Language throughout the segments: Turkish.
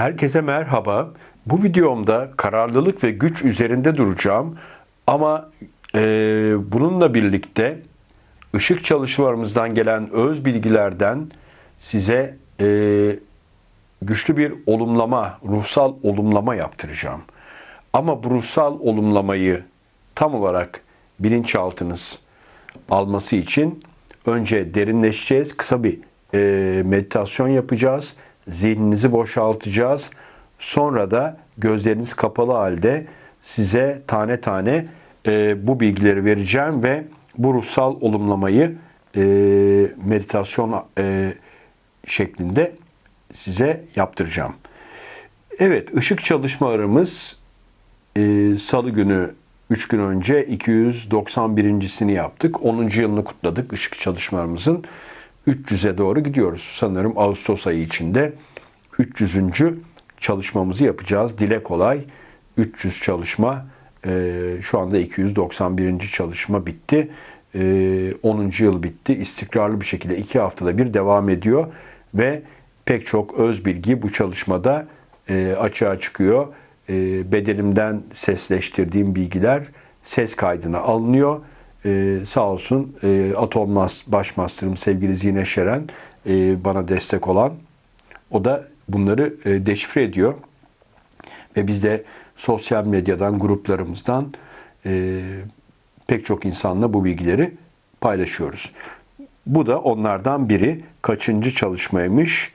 Herkese merhaba. Bu videomda kararlılık ve güç üzerinde duracağım. Ama e, bununla birlikte ışık çalışmalarımızdan gelen öz bilgilerden size e, güçlü bir olumlama, ruhsal olumlama yaptıracağım. Ama bu ruhsal olumlamayı tam olarak bilinçaltınız alması için önce derinleşeceğiz. Kısa bir e, meditasyon yapacağız. Zihninizi boşaltacağız. Sonra da gözleriniz kapalı halde size tane tane e, bu bilgileri vereceğim ve bu ruhsal olumlamayı e, meditasyon e, şeklinde size yaptıracağım. Evet, ışık çalışmalarımız e, salı günü 3 gün önce 291.sini yaptık. 10. yılını kutladık ışık çalışmalarımızın. 300'e doğru gidiyoruz. Sanırım Ağustos ayı içinde 300. çalışmamızı yapacağız. Dile kolay 300 çalışma. E, şu anda 291. çalışma bitti. E, 10. yıl bitti. İstikrarlı bir şekilde 2 haftada bir devam ediyor. Ve pek çok öz bilgi bu çalışmada e, açığa çıkıyor. E, bedenimden sesleştirdiğim bilgiler ses kaydına alınıyor. E, sağ olsun e, Atom Mas, Baş Master'ım sevgili Zine Şeren e, bana destek olan. O da bunları e, deşifre ediyor. Ve biz de sosyal medyadan, gruplarımızdan e, pek çok insanla bu bilgileri paylaşıyoruz. Bu da onlardan biri. Kaçıncı çalışmaymış?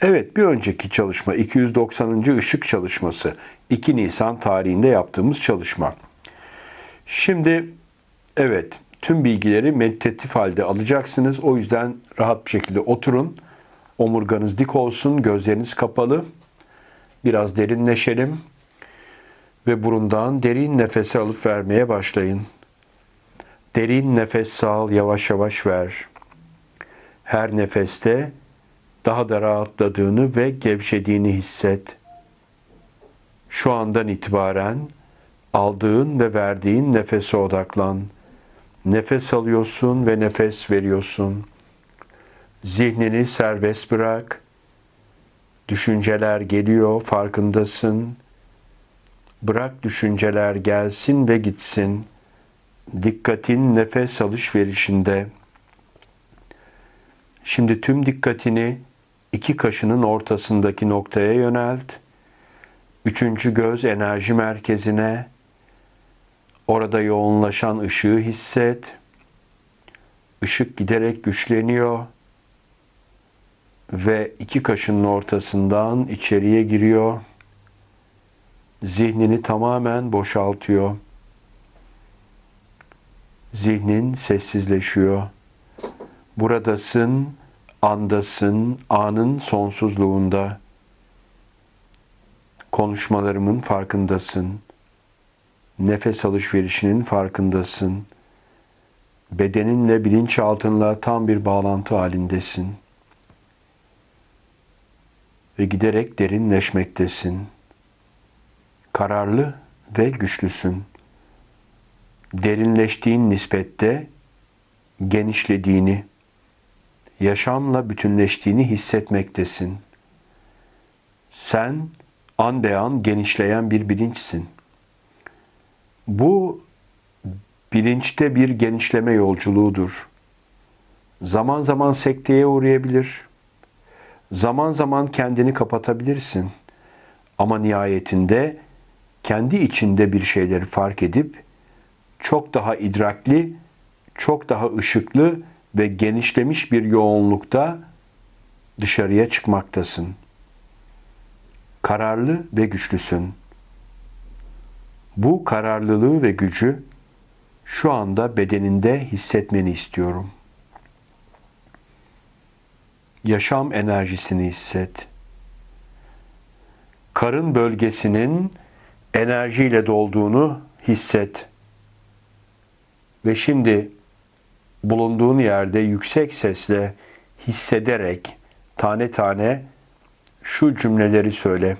Evet bir önceki çalışma 290. ışık çalışması 2 Nisan tarihinde yaptığımız çalışma. Şimdi evet tüm bilgileri meditatif halde alacaksınız. O yüzden rahat bir şekilde oturun. Omurganız dik olsun, gözleriniz kapalı. Biraz derinleşelim ve burundan derin nefes alıp vermeye başlayın. Derin nefes al, yavaş yavaş ver. Her nefeste daha da rahatladığını ve gevşediğini hisset. Şu andan itibaren aldığın ve verdiğin nefese odaklan. Nefes alıyorsun ve nefes veriyorsun. Zihnini serbest bırak. Düşünceler geliyor, farkındasın. Bırak düşünceler gelsin ve gitsin. Dikkatin nefes alışverişinde. Şimdi tüm dikkatini iki kaşının ortasındaki noktaya yönelt. Üçüncü göz enerji merkezine. Orada yoğunlaşan ışığı hisset. Işık giderek güçleniyor ve iki kaşının ortasından içeriye giriyor. Zihnini tamamen boşaltıyor. Zihnin sessizleşiyor. Buradasın, andasın, anın sonsuzluğunda. Konuşmalarımın farkındasın. Nefes alışverişinin farkındasın. Bedeninle, bilinçaltınla tam bir bağlantı halindesin. Ve giderek derinleşmektesin. Kararlı ve güçlüsün. Derinleştiğin nispette genişlediğini, yaşamla bütünleştiğini hissetmektesin. Sen an be an genişleyen bir bilinçsin. Bu bilinçte bir genişleme yolculuğudur. Zaman zaman sekteye uğrayabilir. Zaman zaman kendini kapatabilirsin. Ama nihayetinde kendi içinde bir şeyleri fark edip çok daha idrakli, çok daha ışıklı ve genişlemiş bir yoğunlukta dışarıya çıkmaktasın. Kararlı ve güçlüsün. Bu kararlılığı ve gücü şu anda bedeninde hissetmeni istiyorum. Yaşam enerjisini hisset. Karın bölgesinin enerjiyle dolduğunu hisset. Ve şimdi bulunduğun yerde yüksek sesle hissederek tane tane şu cümleleri söyle.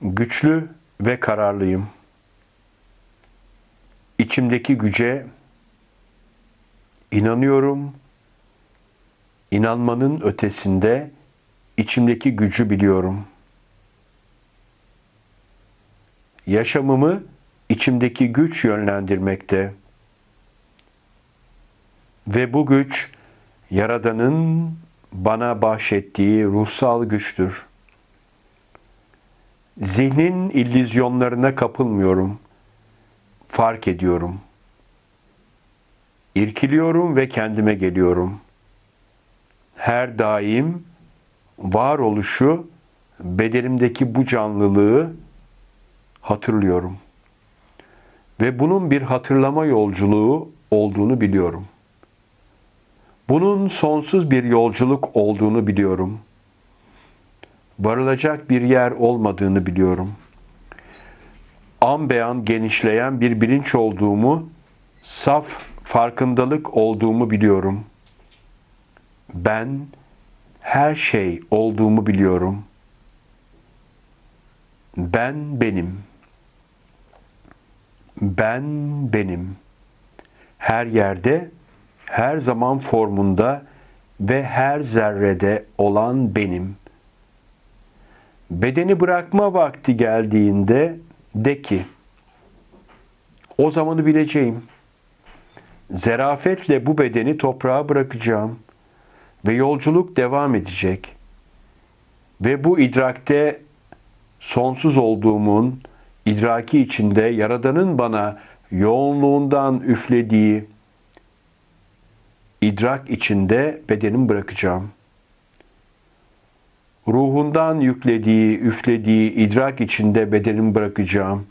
Güçlü ve kararlıyım. İçimdeki güce inanıyorum. İnanmanın ötesinde içimdeki gücü biliyorum. Yaşamımı içimdeki güç yönlendirmekte. Ve bu güç Yaradan'ın bana bahşettiği ruhsal güçtür. Zihnin illüzyonlarına kapılmıyorum. Fark ediyorum. İrkiliyorum ve kendime geliyorum. Her daim varoluşu, bedenimdeki bu canlılığı hatırlıyorum. Ve bunun bir hatırlama yolculuğu olduğunu biliyorum. Bunun sonsuz bir yolculuk olduğunu biliyorum. Varılacak bir yer olmadığını biliyorum. An beyan genişleyen bir bilinç olduğumu, saf farkındalık olduğumu biliyorum. Ben her şey olduğumu biliyorum. Ben benim. Ben benim. Her yerde, her zaman formunda ve her zerrede olan benim. Bedeni bırakma vakti geldiğinde de ki, o zamanı bileceğim. Zerafetle bu bedeni toprağa bırakacağım ve yolculuk devam edecek. Ve bu idrakte sonsuz olduğumun idraki içinde Yaradan'ın bana yoğunluğundan üflediği idrak içinde bedenimi bırakacağım. Ruhundan yüklediği, üflediği idrak içinde bedenimi bırakacağım.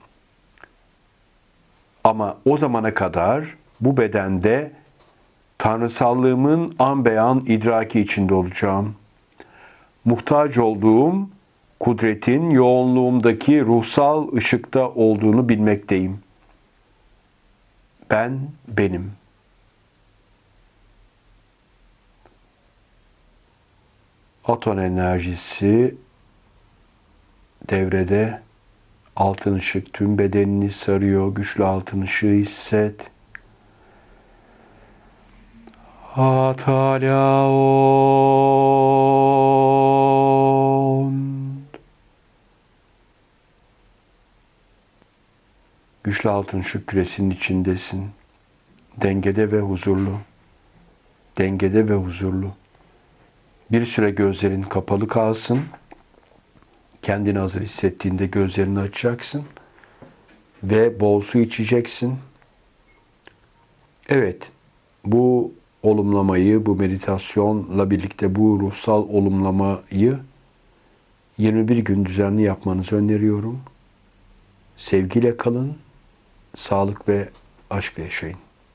Ama o zamana kadar bu bedende tanrısallığımın an beyan idraki içinde olacağım. Muhtaç olduğum kudretin yoğunluğumdaki ruhsal ışıkta olduğunu bilmekteyim. Ben benim. Aton enerjisi devrede altın ışık tüm bedenini sarıyor. Güçlü altın ışığı hisset. Atalaon. Güçlü altın ışık küresinin içindesin. Dengede ve huzurlu. Dengede ve huzurlu. Bir süre gözlerin kapalı kalsın. Kendini hazır hissettiğinde gözlerini açacaksın ve bol su içeceksin. Evet, bu olumlamayı, bu meditasyonla birlikte bu ruhsal olumlamayı 21 gün düzenli yapmanızı öneriyorum. Sevgiyle kalın, sağlık ve aşkla yaşayın.